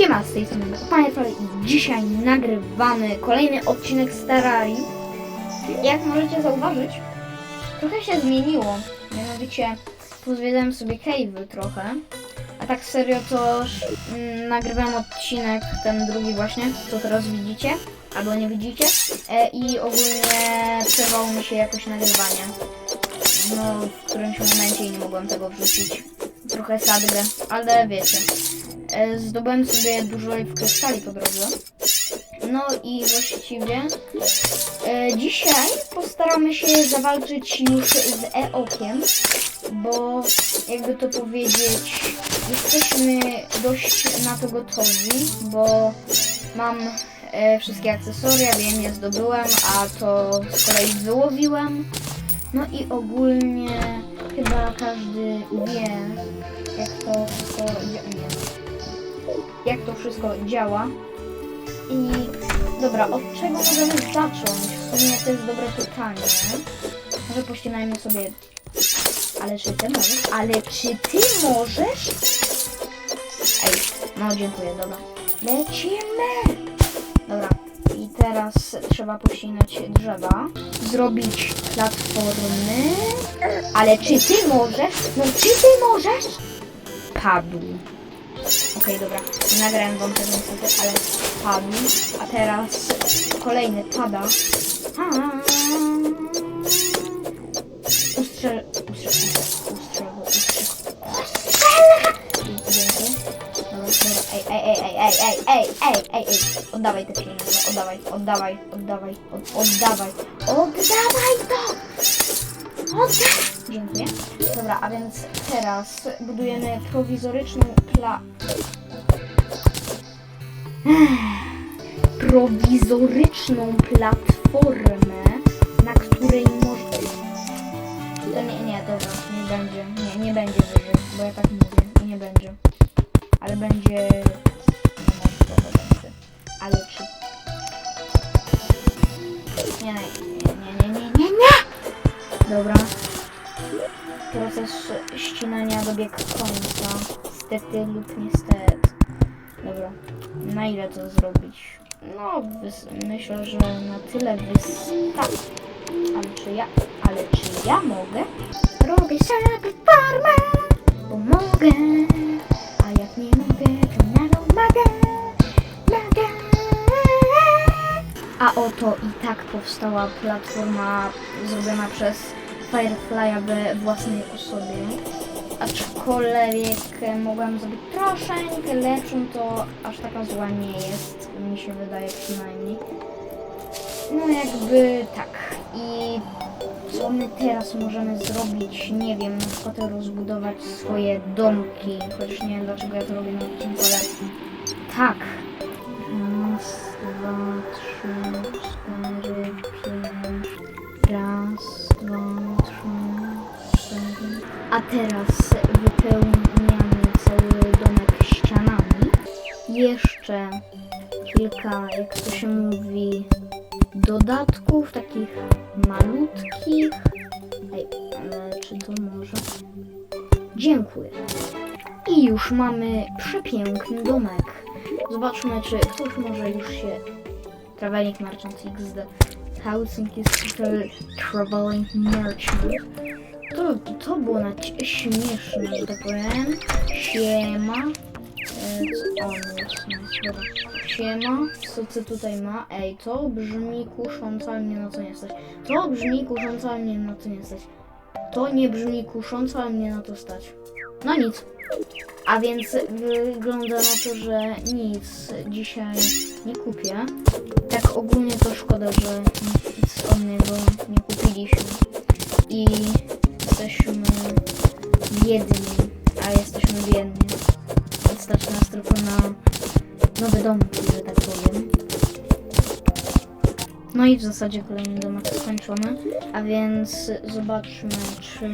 Siema, z tej strony Firefly i dzisiaj nagrywamy kolejny odcinek Starari. Jak możecie zauważyć, trochę się zmieniło. Mianowicie pozwiedzałem sobie cave'y trochę. A tak serio to mm, nagrywałem odcinek, ten drugi właśnie, co teraz widzicie, albo nie widzicie. E, I ogólnie przerwało mi się jakoś nagrywanie. No, w którymś momencie nie mogłem tego wrzucić. Trochę sadgę, ale wiecie. E, Zdobyłem sobie dużo krystali po drodze. No i właściwie e, dzisiaj postaramy się zawalczyć już z E-Okiem, bo jakby to powiedzieć, jesteśmy dość na to gotowi, bo mam e, wszystkie akcesoria, wiem, je zdobyłem, a to z kolei wyłowiłem. No i ogólnie chyba każdy wie, jak to wszystko nie, jak to wszystko działa. I dobra, od czego możemy zacząć? W sumie to jest dobre pytanie. Może pościnajmy sobie. Ale czy ty możesz? Ale czy ty możesz? Ej, no dziękuję, dobra. Lecimy! Dobra, i teraz trzeba pościnać drzewa. Zrobić platformy. Ale czy ty możesz? No czy ty możesz? Padł. Okej, dobra. Nie nagrałem wam tego niestety, ale padł. A teraz kolejny pada. Ustrzel... Ustrzel... Ustrzel... Ustrzel... Dobra, dobra. Ej, ej, ej, ej, ej, ej, ej, ej, ej, ej. Oddawaj te pieniądze, oddawaj, oddawaj, oddawaj, od, oddawaj. Oddawaj to! Oddawaj! Dziękuję. Dobra, a więc teraz budujemy prowizoryczną pla... Prowizoryczną platformę, na której można... To nie, nie, dobra, nie będzie, nie, nie będzie bo ja tak mówię, nie będzie. Ale będzie. Ale czy... Nie, nie, nie, nie, nie, nie, nie! Dobra. Proces ścinania dobiegł końca. Stety lub niestety. Dobra. Na ile to zrobić? No, myślę, że na tyle wystarczy. Ale czy ja, ale czy ja mogę? Robię sobie farmę, bo mogę. A jak nie mogę, to nadal mogę. Mogę. A oto i tak powstała platforma zrobiona przez Firefly'a we własnej osobie. Aczkolwiek mogłam zrobić troszeczkę lepszą, to aż taka zła nie jest, mi się wydaje przynajmniej. No jakby tak. I co my teraz możemy zrobić? Nie wiem, na przykład rozbudować swoje domki. Chociaż nie wiem dlaczego ja to robię na odcinku, ale tak. Raz, dwa, trzy, A teraz wypełniamy cały domek ścianami. Jeszcze kilka, jak to się mówi, dodatków, takich malutkich. Ej, ale czy to może? Dziękuję. I już mamy przepiękny domek. Zobaczmy, czy ktoś może już się... Traveling Merchant XD. Housing is traveling merchant. To, to było na śmieszne, że tak powiem. Siema. E, on jest? No. Siema. Co ty tutaj ma? Ej, to brzmi kusząco, ale mnie na to nie stać. To brzmi kusząco, ale mnie na to nie stać. To nie brzmi kusząco, ale mnie na to stać. No nic. A więc wygląda na to, że nic dzisiaj nie kupię. Tak ogólnie to szkoda, że nic od nie kupiliśmy. I jesteśmy biedni, a jesteśmy biedni. Stać nas tylko na nowe domki, że tak powiem. No i w zasadzie kolejny domek skończony. A więc zobaczmy, czy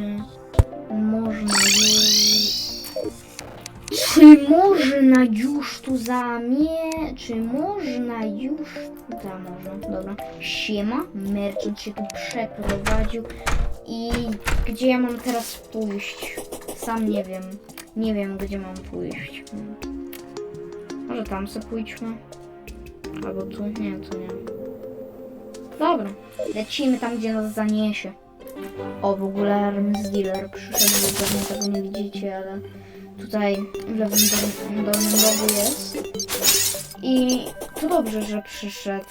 można już... Czy można już tu zamie... Czy można już... Da, można, dobra. Siema, merchant się tu przeprowadził. I gdzie ja mam teraz pójść? Sam nie wiem. Nie wiem, gdzie mam pójść. Może tam sobie pójdźmy. Albo tu. Nie, tu nie. Dobra. Lecimy tam, gdzie nas zaniesie. O, w ogóle Hermes Dealer przyszedł, pewnie tego nie widzicie, ale tutaj w lewym dol- dolnym jest. I to dobrze, że przyszedł,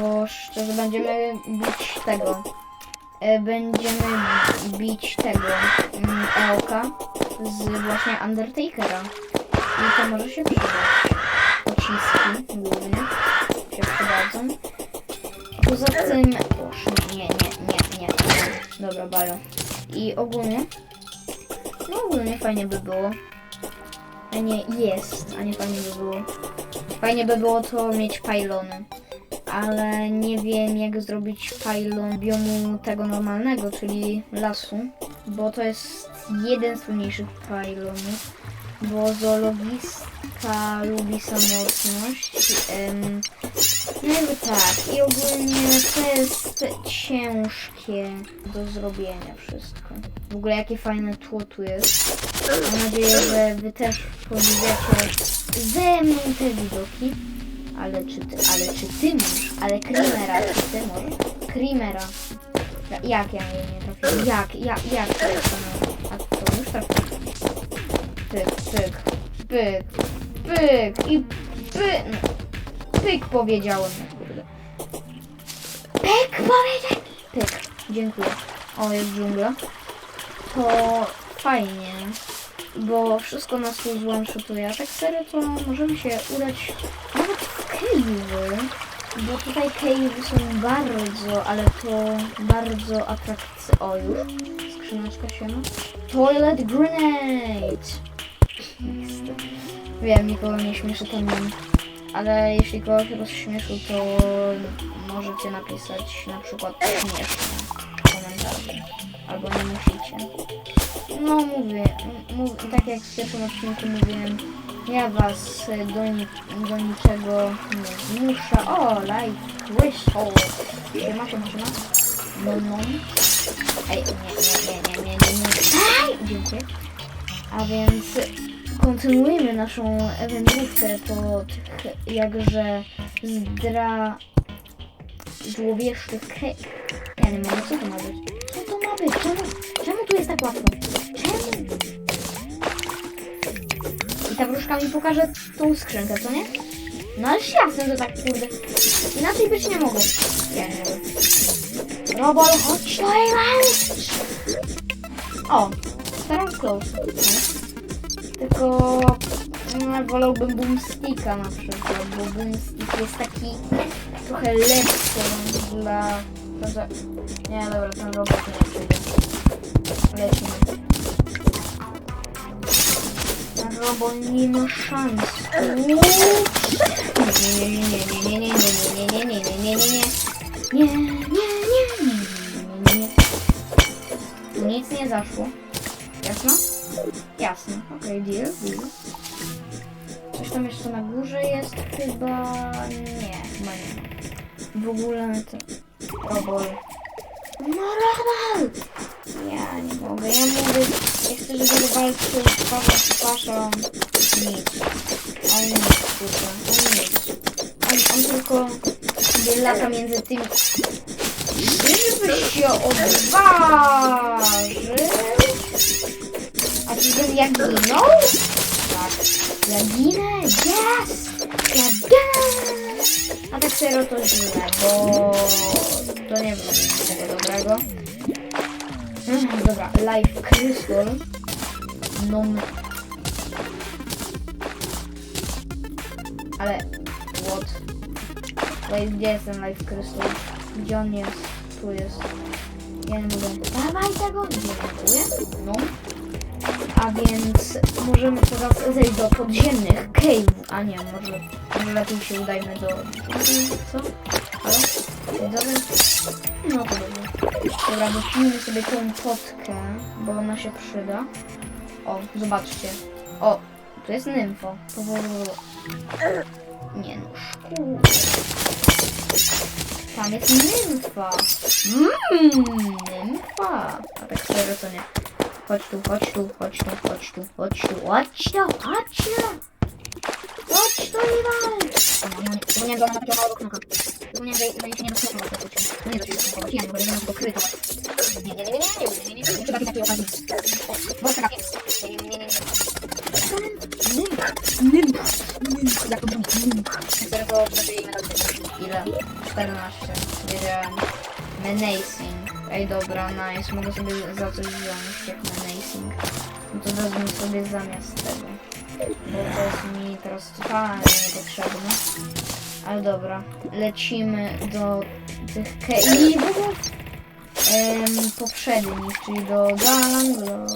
bo szczerze będziemy bić tego. E, Będziemy bić tego mm, Eoka z właśnie Undertakera. I to może się przydać. Pociski głównie się przydadzą. Poza tym... Boże, nie, nie, nie, nie. Dobra, bajo. I ogólnie... No ogólnie fajnie by było. A nie, jest, a nie fajnie by było. Fajnie by było to mieć pylony. Ale nie wiem jak zrobić pylon biomu tego normalnego, czyli lasu. Bo to jest jeden z trudniejszych pylonów. Bo zoologiska lubi samotność. Em, no jakby tak. I ogólnie to jest ciężkie do zrobienia wszystko. W ogóle jakie fajne tło tu jest. Mam nadzieję, że wy też podziwiacie ze mną te widoki. Ale czy ty, ale czy ty masz? Ale Krimera, czy ty możesz? Krimera. Ja- Jak ja nie trafiłem? Jak, jak, jak? A to już trafiłem. Pyk, pyk, pyk, pyk i pyk. Pyk powiedziałem. Pyk powiedziałem. Pyk, dziękuję. O, jest dżungla. To fajnie, bo wszystko nas tu złączytuje. A tak serio to możemy się udać nawet w cave'y, bo tutaj cave'y są bardzo, ale to bardzo atrakcyjne. O, już skrzyneczka się ma. Toilet grenade! Wiem, nikogo nie śmieszy ten mem. Ale jeśli kogoś rozśmieszył, to możecie napisać na przykład śmiesznie w komentarzu. Albo nie musicie. No mówię, mów, tak jak w pierwszym odcinku mówiłem, ja was y, do, do niczego nie zmuszę. O, life crystal. Siema, siema, siema. No, no. Ej, nie, nie, nie, nie, nie, nie, nie. Dziękuję. A więc kontynuujemy naszą wędrówkę po tych jakże zdra... złowieszczych. Ja nie wiem, co to ma być? Ma być? Czemu, czemu tu jest tak łatwo? Czemu? I ta wróżka mi pokaże tą skrzynkę, co nie? No ale jasne, że tak kurde. Inaczej być nie mogło. Nie. Robol, chodź do! O, teraz close. Nie? Tylko mm, wolałbym boomsticka na przykład, bo boomstick jest taki trochę lepszy dla... dla... Nie, dobra, ten robot nie przyjdzie. Lecimy. Ten robot nie ma szans. Nie, nie, nie, nie, nie, nie, nie, nie, nie, nie, nie, nie, nie, nie. Nie, nie, nie, nie, nic nie zaszło. Jasno? Jasne. Okej, deal, deal. Coś tam jeszcze na górze jest chyba... Nie, chyba nie. W ogóle to... Robol. No Robol! Ja nie mogę, ja mówię... Ja chcę, żeby walczył z paszą. Nic. On nic, kurwa. On nic. On, on tylko sobie lata między tymi... Czyżbyś się odważył? A czy ten jak ginął? Tak. Ja ginę, yes! Ja ginę! A tak serio to źle, bo to nie było niczego dobrego. Ech, Dobra, life crystal. Non. Ale, what? Wait, gdzie jest ten life crystal? Gdzie on jest? Tu jest. Ja nie mogę. Dawaj tego! Dziękuję. No. A więc możemy teraz zejść do podziemnych cave'ów. A nie, może, może lepiej się udajmy do... Co? Widzowie? No to dobrze. Dobra, wypijmy sobie tą potkę, bo ona się przyda. O, zobaczcie. O, tu jest nymfo. Powoli... Nie no, szkół. Tam jest nymfa. Mmm, nymfa. A tak serio to nie. Chodź tu, chodź tu, chodź tu, chodź tu, chodź tu, chodź tu, chodź tu. Chodź, to i walcz! Zapomniałem, że ona ma takiego małego knoka. Zapomniałem, że, że jej się nie rozknokał po prostu. Nie da się rozknokować, ja nie mogę, nie mogę go krytować. Nie, nie, nie, nie, nie, nie, nie, nie, nie, nie, nie, takiej okazji. O, nie, nie, nie zapomniałem, że na nie rozpoczynam na końcu. No nie rozpoczynam, ja nie mogę, nie mam tylko kryta. Nie, nie, nie, nie, nie, nie, nie, trzeba pisać jej owadzi. Wąska kapie. Nie, nie, nie, nie, Nimba, nimba, nimba, jak to było, nimba. Którego zrobiliśmy na tym. Ile? 14. Wiedziałem. Menacing. Ej, dobra, nice. Mogę sobie za coś wziąć, jak menacing. No to wezmę sobie zamiast tego. Bo to jest mi teraz totalnie niepotrzebne. Ale dobra, lecimy do tych keiwów em, poprzednich, czyli do Galanglo.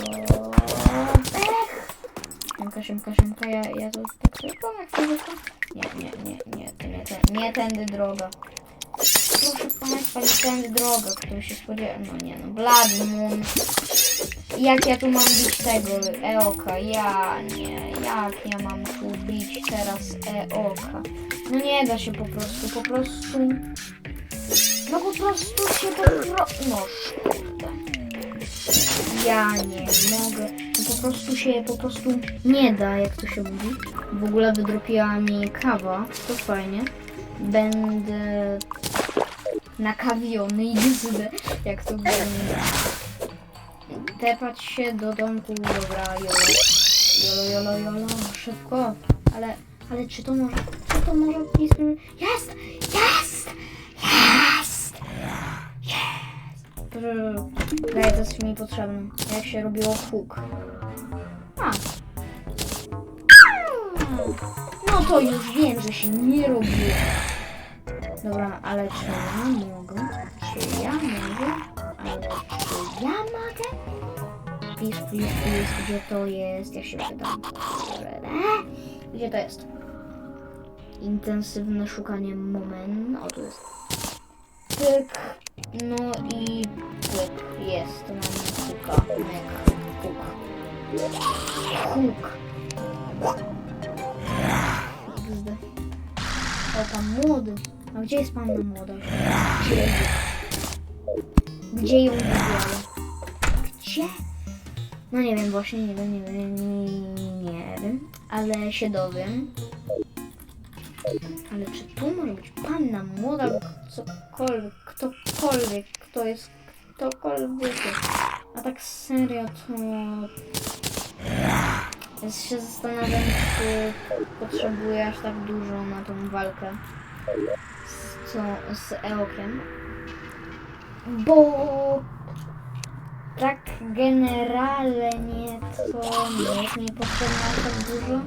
Siemka, siemka, siemka, ja, ja to tak tylko jak? Nie, nie, nie, nie, to nie, nie tędy droga. Proszę Państwa, nie tędy droga, który się spodziewa. No nie no, Blood Moon. Jak ja tu mam bić tego Eoka? Ja nie, jak ja mam tu bić teraz Eoka? No nie da się po prostu, po prostu... No po prostu się po prostu... No kurde. Ja nie mogę. No po prostu się po prostu nie da, jak to się mówi. W ogóle wydropiła mi kawa, to fajnie. Będę nakawiony i zdę, jak to wygląda. Tepać się do domku, dobra, jolo. Jolo, jolo, jolo, szybko. Ale, ale czy to może, to może jest, jest, jest, jest, jest. Proszę, daj, to jest mi potrzebne. Jak się robiło huk. A. No to już wiem, że się nie robiło. Dobra, ale czy ja mogę? Czy ja mogę? Ale czy ja mogę? Please, please, please, gdzie to jest? Ja się przydam. Gdzie to jest? Intensywne szukanie moment. O, tu jest. Pyk. No i pyk. Jest. Mamy huka. Myk. Huk. Huk. XD. O, pan młody. A gdzie jest panna młoda? Gdzie? Gdzie ją widziałem? Gdzie? No nie wiem, właśnie nie wiem, nie wiem, nie wiem, ale się dowiem. Ale czy tu może być panna młoda lub cokolwiek, ktokolwiek, kto jest ktokolwiek. A tak serio to... Ja się zastanawiam, czy potrzebuję aż tak dużo na tą walkę z, co, z Eokiem. Bo tak generalnie to nie jest mi aż tak dużo.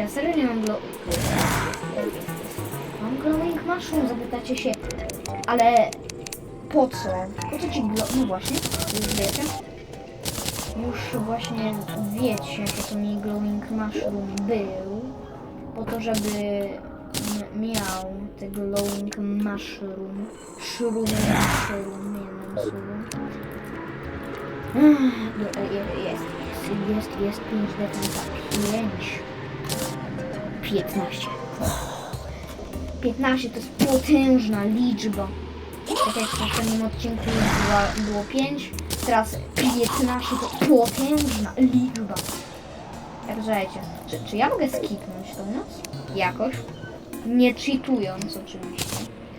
Ja serio nie mam glow... Mam glowing mushroom, zapytacie się. Ale po co? Po co ci glow... No właśnie, już wiecie. Już właśnie wiecie, po co mi glowing mushroom był. Po to, żeby miał te glowing mushroom. Shroom mushroom, słowem. Ech, je- je- Jest, jest, jest, jest 5 defensa. 5. 15. 15 to jest potężna liczba. Tak jak w poprzednim odcinku była, było 5, teraz 15 to potężna liczba. Tak słuchajcie, czy, czy ja mogę skipnąć tą noc? Jakoś? Nie cheatując oczywiście.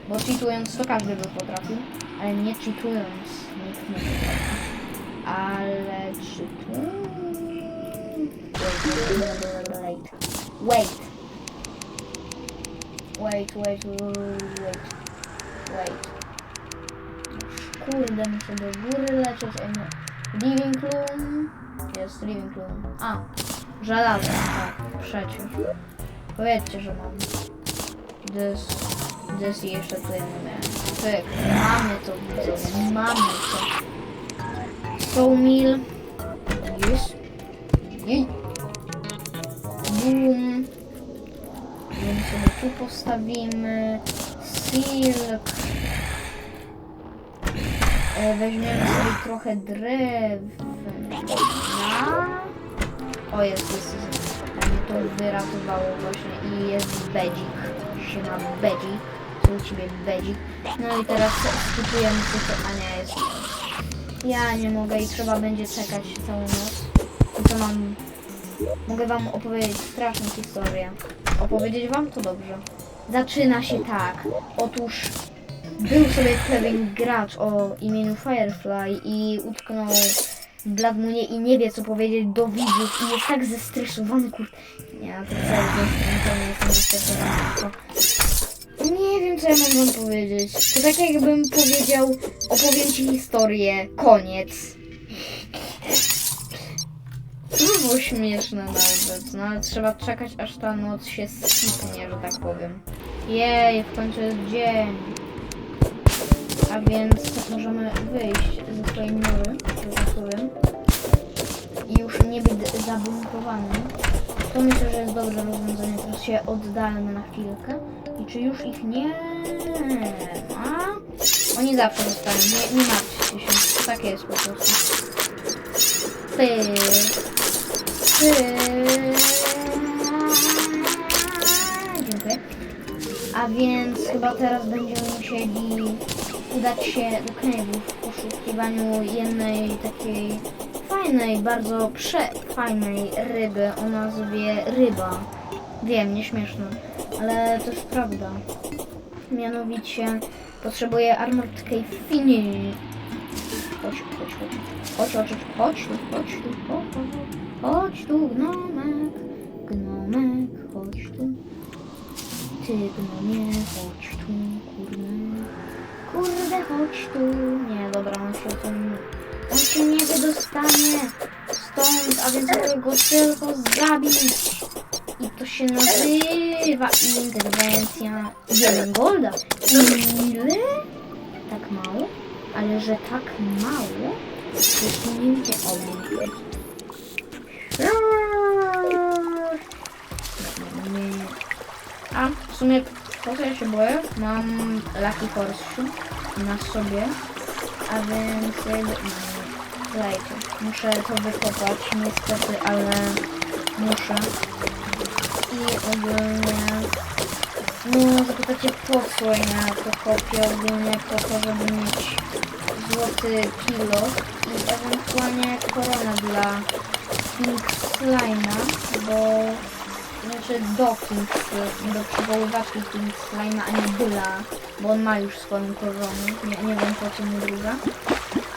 Bo cheatując to każdy by potrafił, ale nie cheatując nikt nie potrafi. Ale cheatując... Wait, wait, wait. Wait, wait, wait. Kurde, muszę do góry lecieć. Living room. Jest living room. A, żelazo, tak, przecież. Powiedzcie, że mam. This, this jeszcze tu jedno miałem. Pyk, mamy to, widzowie, mamy to. Sawmill. Jest. Jej. Boom. Tu postawimy silk. E, Weźmiemy sobie trochę drewna. O jest, jest, jest. To wyratowało właśnie i jest bedzik. Się ma bedzik. Co u ciebie bedzik. No i teraz skupujemy to. A nie, jest. Ja nie mogę i trzeba będzie czekać całą noc. To mam mogę wam opowiedzieć straszną historię. Opowiedzieć wam to dobrze. Zaczyna się tak. Otóż był sobie pewien gracz o imieniu Firefly i utknął w Bladmunie i nie wie co powiedzieć do widzów i jest tak zestresowany, kur... Nie, to cały jestem zestresowany. Nie wiem co ja mam wam powiedzieć. To tak jakbym powiedział, opowiem ci historię, koniec. To było śmieszne nawet, no ale trzeba czekać aż ta noc się skipnie, że tak powiem. Jej, w końcu jest dzień. A więc możemy wyjść ze swojej mury, że tak powiem. I już nie być zabunkowanym. To myślę, że jest dobre rozwiązanie. Teraz się oddalmy na chwilkę. I czy już ich nie ma? Oni zawsze zostają, nie, nie martwcie się. Tak jest po prostu. Ty. Dziękuję. A więc chyba teraz będziemy musieli udać się do Kniewu w poszukiwaniu jednej takiej fajnej, bardzo przefajnej ryby o nazwie ryba. Wiem, nieśmieszne, ale to jest prawda. Mianowicie potrzebuję Armored Cave Fini. Chodź, chodź, chodź. Chodź, chodź, chodź, chodź chodź tu, chodź, chodź, chodź tu, gnomek, gnomek, chodź tu. Ty gnomie, chodź tu, kurde. Kurde, chodź tu. Nie, dobra, on się tu... On się nie wydostanie stąd, a więc mogę go tylko zabić. I to się nazywa interwencja 1 golda. Ile? Tak mało? Ale że tak mało? To nie wiem, o mnie. A w sumie po co ja się boję? Mam Lucky Horseshoe na sobie, a więc Słuchajcie, muszę to wykopać niestety, ale muszę. I ogólnie... No, zapytacie po co ja to kopię ogólnie po to, żeby mieć złoty kilo i ewentualnie koronę dla Pink Slime'a, bo znaczy do King, do przywoływaczki King Slime'a, a nie dla, bo on ma już swoją koronę, nie, nie wiem po mu druga.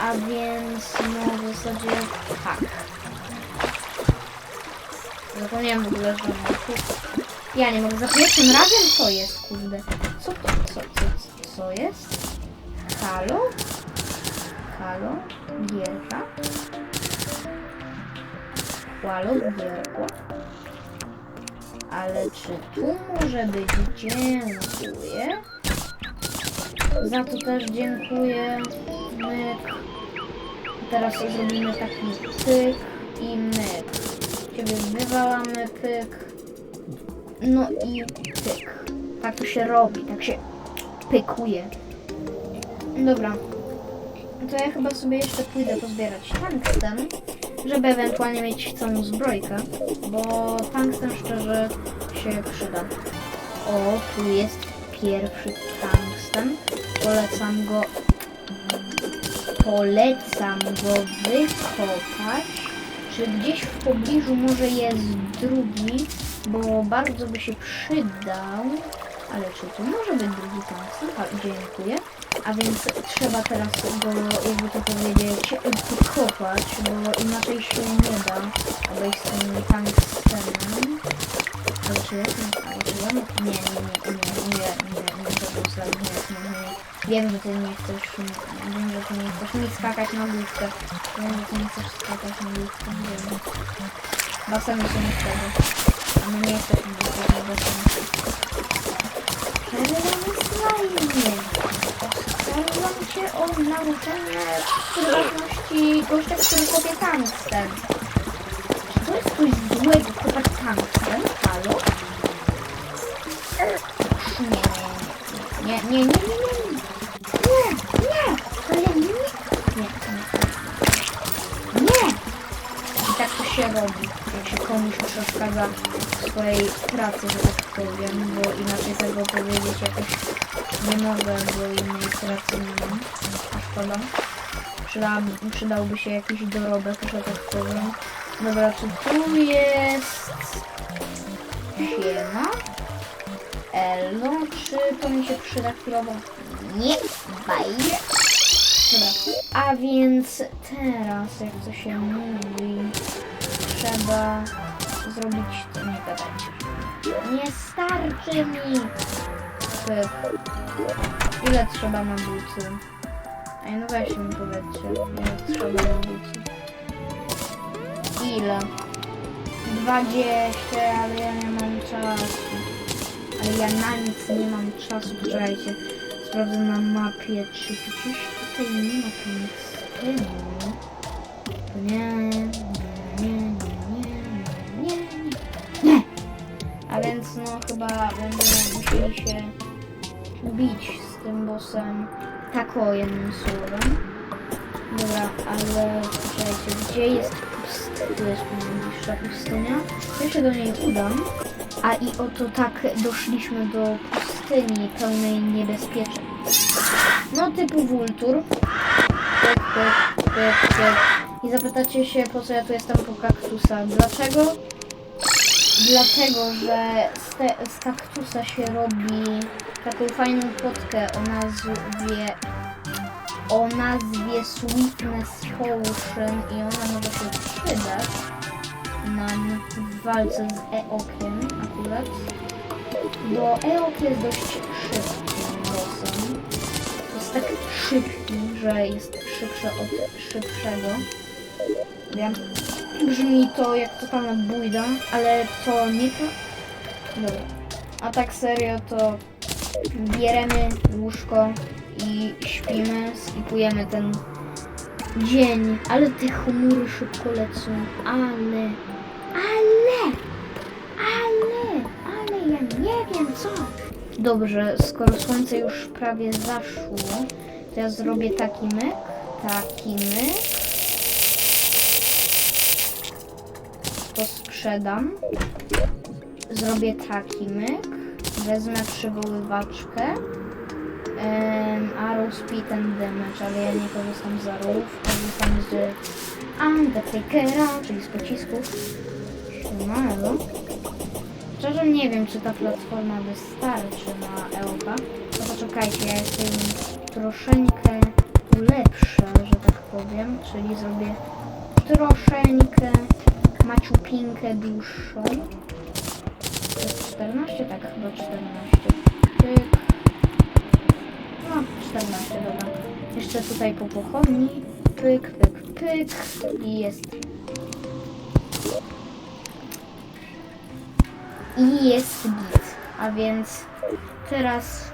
A więc no w zasadzie tak. Zapomniałem w ogóle, że mam. Ja nie mogę za pierwszym razem co jest, kurde. Co to? Co, co, co jest? Halo? Halo? Gierka? Halo? Gierkła? Ale czy tu może być dziękuję? Za to też dziękuję. Myk. Teraz zrobimy taki pyk i myk. Ciebie wywalamy pyk. No i pyk. Tak to się robi, tak się pykuje. Dobra. To ja chyba sobie jeszcze pójdę pozbierać tungsten, żeby ewentualnie mieć całą zbrojkę, bo tungsten szczerze się przyda. O, tu jest pierwszy tungsten. Polecam go polecam go wykopać. Czy gdzieś w pobliżu może jest drugi, bo bardzo by się przydał. Ale czy tu może być drugi tungsten? A, dziękuję. A więc trzeba teraz go, jakby to powiedzieć, podkopać, bo inaczej się nie da obejść z tym tungstenem. Ale czy ja tam, ale znaczy, Nie, nie, nie, nie, nie, nie, nie, to był źle, nie, nie, nie. Wiem, że ty nie chcesz, wiem, że ty nie chcesz mi skakać na główkę. Wiem, że ty nie chcesz skakać na główkę, nie wiem. Basem się nie wtedy. A my nie jesteśmy na główkę, basem. Przeżywamy slajmie. Oskarżam cię o naruszenie prywatności gościa, który kopie tungsten. Czy to jest coś złego kopać tungsten? Halo? Nie, nie, nie, nie, nie, nie, nie. Nie, nie, nie, nie, nie, nie. I tak to się robi, jak się komuś przeszkadza w swojej pracy, że tak powiem, bo inaczej tego powiedzieć jakoś nie mogę, bo innej pracy nie mam. Szkoda. Przyda, przydałby się jakiś dorobek, że tak powiem. Dobra, czy tu jest ziema? Elo, czy to mi się przyda chwilowo? Nie, bye. Dobra, a więc teraz, jak to się mówi, trzeba zrobić... To nie gadajcie. Nie starczy mi! Ile trzeba na buty? Ej, no weź mi powiedzcie, ile trzeba na buty. Ile? 20, ale ja nie mam czasu. Ale ja na nic nie mam czasu. Poczekajcie. Sprawdzę na mapie, czy gdzieś tutaj nie ma tam nic nie, nie, nie, nie, nie, nie, nie. A więc no chyba będziemy musieli się bić z tym bossem tak o jednym słowem. Dobra, ale poczekajcie, gdzie jest pustynia? Tu jest najbliższa pustynia. Ja się do niej udam. A i oto tak doszliśmy do pustyni pełnej niebezpieczeństw. No typu wultur. I zapytacie się, po co ja tu jestem po kaktusa. Dlaczego? Dlatego, że z, te, z kaktusa się robi taką fajną potkę o nazwie o nazwie Sweetness Potion i ona może się przydać nam w walce z Eokiem akurat, bo Eok jest dość szybkim bossem. Jest tak szybki, że jest szybszy od szybszego. Wiem, brzmi to jak totalna bójda, ale to nie to... Dobra. A tak serio to bierzemy łóżko i śpimy, skipujemy ten dzień, ale te chmury szybko lecą, ale, ale, ale, ale ja nie wiem co. Dobrze, skoro słońce już prawie zaszło, to ja zrobię taki myk, taki myk. To sprzedam. Zrobię taki myk. Wezmę przywoływaczkę. Um, arrow speed and damage, ale ja nie korzystam z arrowów, korzystam z Undertakera, czyli z pocisków. Siemano. Szczerze nie wiem, czy ta platforma wystarczy na Eoka. No poczekajcie, ja jestem troszeczkę lepsza, że tak powiem, czyli zrobię troszeczkę maciupinkę dłuższą. To jest 14? Tak, chyba 14. Pyk. No, 14, dobra. Jeszcze tutaj po pochodni. Pyk, pyk, pyk. I jest. I jest git. A więc teraz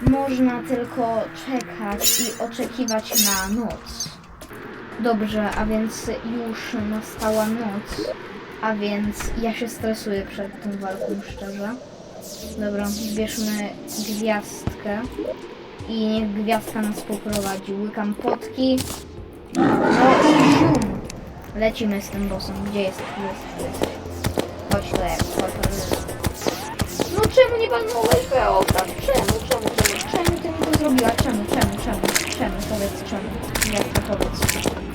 można tylko czekać i oczekiwać na noc. Dobrze, a więc już nastała noc. A więc ja się stresuję przed tą walką, szczerze. Dobra, zbierzmy gwiazdkę i niech gwiazdka nas poprowadzi. Łykam potki. No i zium. Lecimy z tym bossem. Gdzie jest? Tu jest, jest. Chodź tu, jak. No czemu nie walnąłeś Beoka? Czemu, czemu, czemu, czemu ty mi to zrobiła? Czemu, czemu, czemu, czemu, powiedz czemu. Jak to powiedz.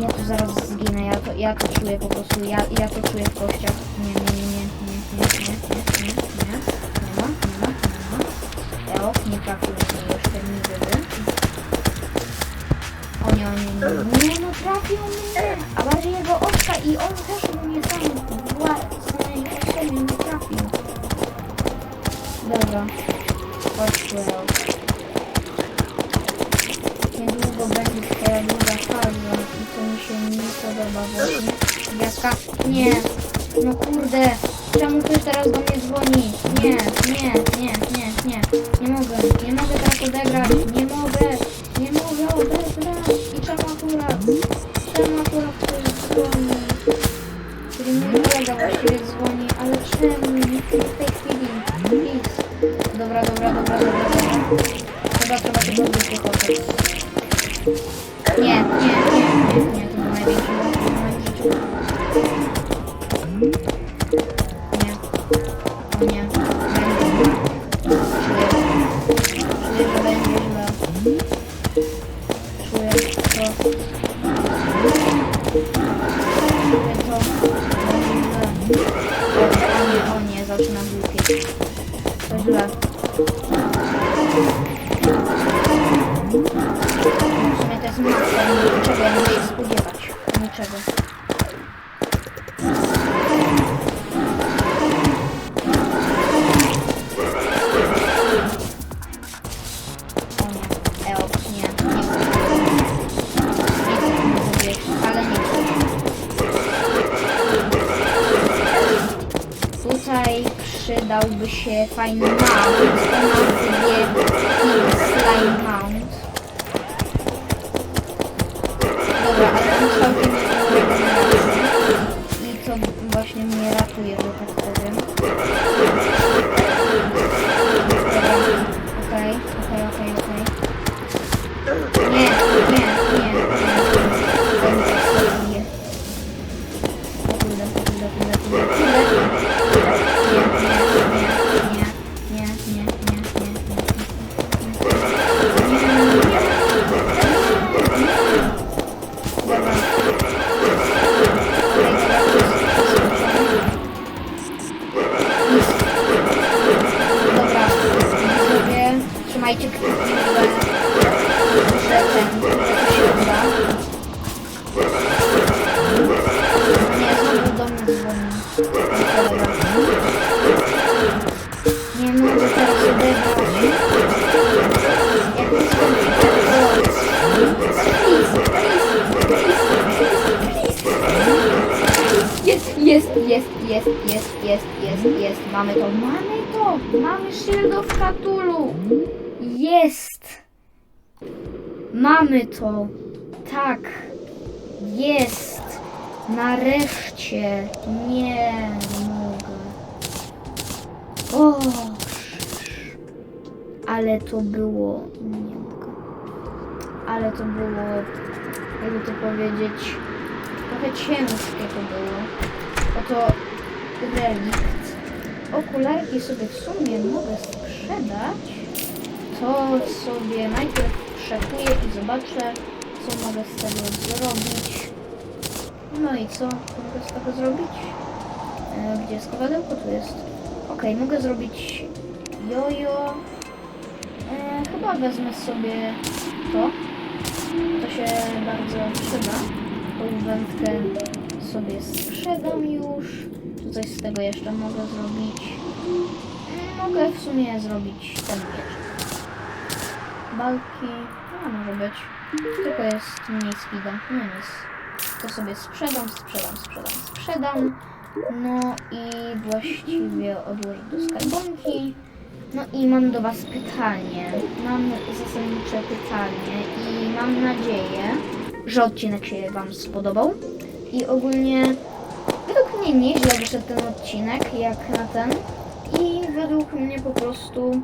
Ja tu zaraz zginę, ja to, ja to czuję po prostu, ja, ja to czuję w kościach. Nie, nie, nie, nie, nie, nie, nie, nie, nie, nie, nie ma, nie ma, nie ma. Eok nie trafił mnie jeszcze nigdy. O nie, o nie, nie, nie, no trafił mnie, a bardziej jego oczka i on też mnie sam własnej osobie nie trafił. Dobra, chodź tu, Niedługo będzie twoja druga faza i to mi się nie podoba właśnie. Gwiazdka? Nie. No kurde. Czemu ktoś teraz do mnie dzwoni? Nie, nie, nie, nie, nie. Nie mogę. Nie mogę teraz odegrać. Nie mogę. Nie mogę odegrać. I czemu akurat? Czemu akurat ktoś dzwoni? Czyli mój kolega właściwie dzwoni, ale czemu? Nie w tej chwili. Please. Dobra, dobra, dobra, dobra, dobra. Chyba trzeba się pozbyć Jest mocne, niczego ja nie mogę się spodziewać. Niczego. Tutaj przydałby się fajny Że Jest, jest, jest, jest, jest, jest, jest, jest. Mamy to, mamy to. Mamy Shield of. Jest. Mamy to. Tak. Jest. Nareszcie. Nie mogę. O, ale to było. Nie mogę. Ale to było. Jakby to powiedzieć. Trochę ciężkie to było. Oto relikt. Okularki sobie w sumie mogę sprzedać. To sobie najpierw przekuję i zobaczę, co mogę z tego zrobić. No i co mogę z tego zrobić? E, Gdzie jest kawadełko? Tu jest. Okej, mogę zrobić jojo. E, chyba wezmę sobie to. To się bardzo przyda. Tą wędkę sobie sprzedam już. Co coś z tego jeszcze mogę zrobić? Mm, Mogę w sumie zrobić ten miecz. Balki, no może być. Tylko jest mniej speeda. No nic. To sobie sprzedam, sprzedam, sprzedam, sprzedam. No i właściwie odłożę do skarbonki. No i mam do Was pytanie. Mam zasadnicze pytanie i mam nadzieję, że odcinek się Wam spodobał. I ogólnie według mnie nieźle wyszedł ten odcinek, jak na ten. I według mnie po prostu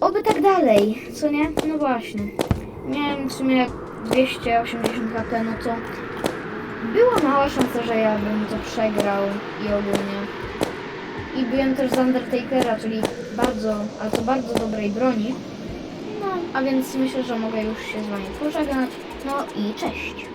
oby tak dalej, co nie? No właśnie. Miałem w sumie 280 HP, no to była mała szansa, że ja bym to przegrał i ogólnie. I byłem też z Undertakera, czyli bardzo, ale to bardzo dobrej broni. No, a więc myślę, że mogę już się z Wami pożegnać. No i cześć!